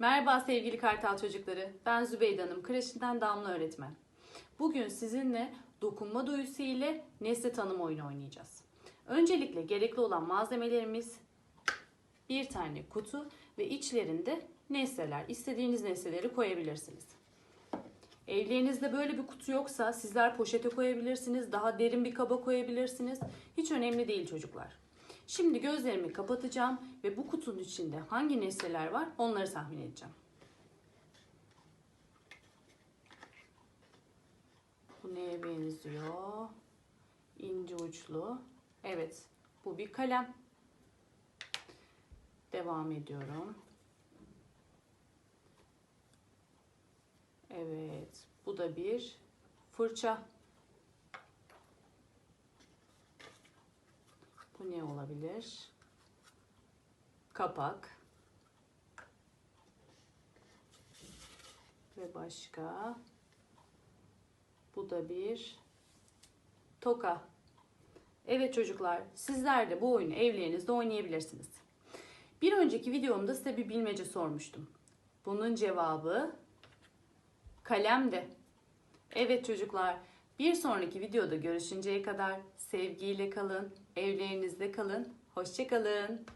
Merhaba sevgili Kartal çocukları. Ben Zübeyde Hanım, kreşinden Damla öğretmen. Bugün sizinle dokunma duyusu ile nesne tanım oyunu oynayacağız. Öncelikle gerekli olan malzemelerimiz bir tane kutu ve içlerinde nesneler. İstediğiniz nesneleri koyabilirsiniz. Evlerinizde böyle bir kutu yoksa sizler poşete koyabilirsiniz, daha derin bir kaba koyabilirsiniz. Hiç önemli değil çocuklar. Şimdi gözlerimi kapatacağım ve bu kutunun içinde hangi nesneler var onları tahmin edeceğim. Bu neye benziyor? İnce uçlu. Evet, bu bir kalem. Devam ediyorum. Evet, bu da bir fırça. Bu ne olabilir? Kapak. Ve başka. Bu da bir toka. Evet çocuklar, sizler de bu oyunu evlerinizde oynayabilirsiniz. Bir önceki videomda size bir bilmece sormuştum. Bunun cevabı kalemdi. Evet çocuklar, bir sonraki videoda görüşünceye kadar sevgiyle kalın, evlerinizde kalın, hoşçakalın.